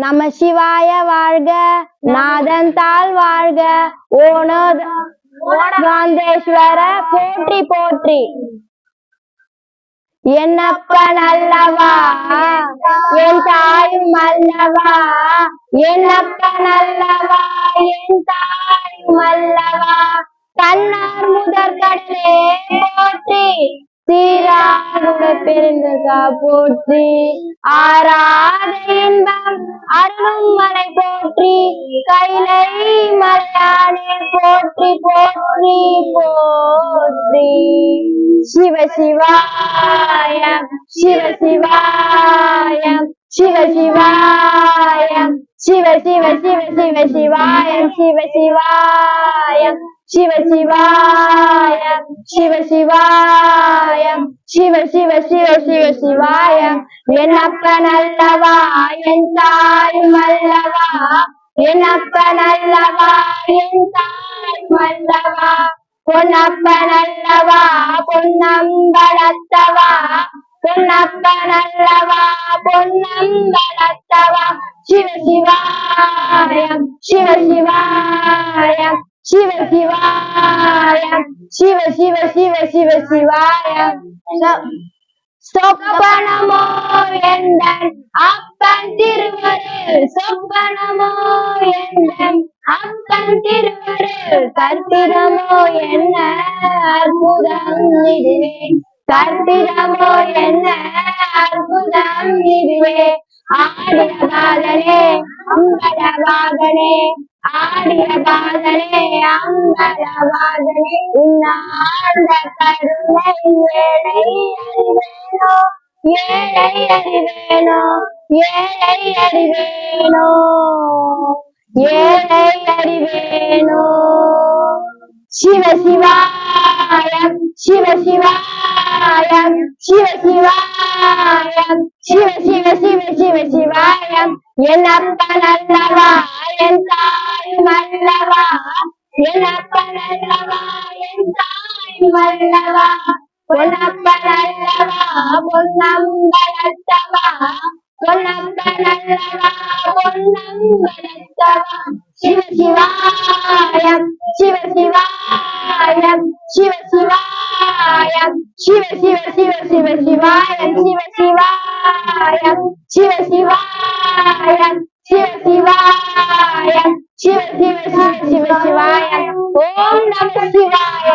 நம சிவாய வாழ்க நாதன் தாள் வாழ்க. ஓணோத காந்தேஸ்வர போற்றி போற்றி. என்னப்பன் அல்லவா என் தாயும் அல்லவா? என்னப்பன் அல்லவா என் தாயும் அல்லவா? தன்னார் முதற் பெருந்தகா போற்றி. ஆராத இன்பம் அருளும் மலை போற்றி. கைலை மலையானே போற்றி போற்றி போற்றி. சிவ சிவாயம் சிவ சிவாயம் சிவ சிவாயம். சிவ சிவ சிவ சிவ சிவாயம் சிவ சிவாயம். சிவ சிவாயம் சிவ சிவாயம். சிவ சிவ சிவ சிவ சிவாய. என் அப்ப நல்லவா என் தாய் மல்லவா என் அப்ப நல்லவா என் தாய் மல்லவா பொன்னப்ப நல்லவா பொன்னம்பலத்தவா? பொன்னப்ப நல்லவா பொன்னம்பலத்தவா? சிவ சிவாயம் சிவ சிவாயம் சிவ சிவாய சிவ சிவ சிவ சிவ சிவாய. சொப்பனமோ எந்தன் அப்பன் திருவரு சொப்பனமோ எந்தன் அப்பன் திருவரு கர்த்திரமோ என்ன அற்புதம் இதுவே. கர்த்திரமோ என்ன அற்புதம் இதுவே. ஆடிய பாதனே அம்பலவாதனே ஆடிய பாதனே அம்பலவாதனே இன்னார்ந்த கருணை ஏழை அறிவேனோ ஏழை அறிவேனோ ஏழை அறிவேனோ ஏழை அறிவேனோ. சிவ சிவாயம் சிவ சிவாயம் சிவ சிவாயம் சிவ சிவ சிவ சிவ சிவாயம் என் அப்பன் அல்லவா? என் தாயும் அல்லவா என் அப்பன் அல்லவா என் தாயும் அல்லவா பொன்னப்பன் அல்லவா பொன்னம்பலத்தவா பொன்னப்பன் அல்லவா பொன்னம்பலத்தவா சிவ சிவாயம் சிவ சிவாயம் சிவ சிவாயம் சிவ சிவ சிவ சிவ சிவாயம் சிவ சிவாயம் சிவ சிவாயம் சிவ சிவாயம் சிவ சிவ சிவ சிவ சிவாயம் ஓம் நம சிவாய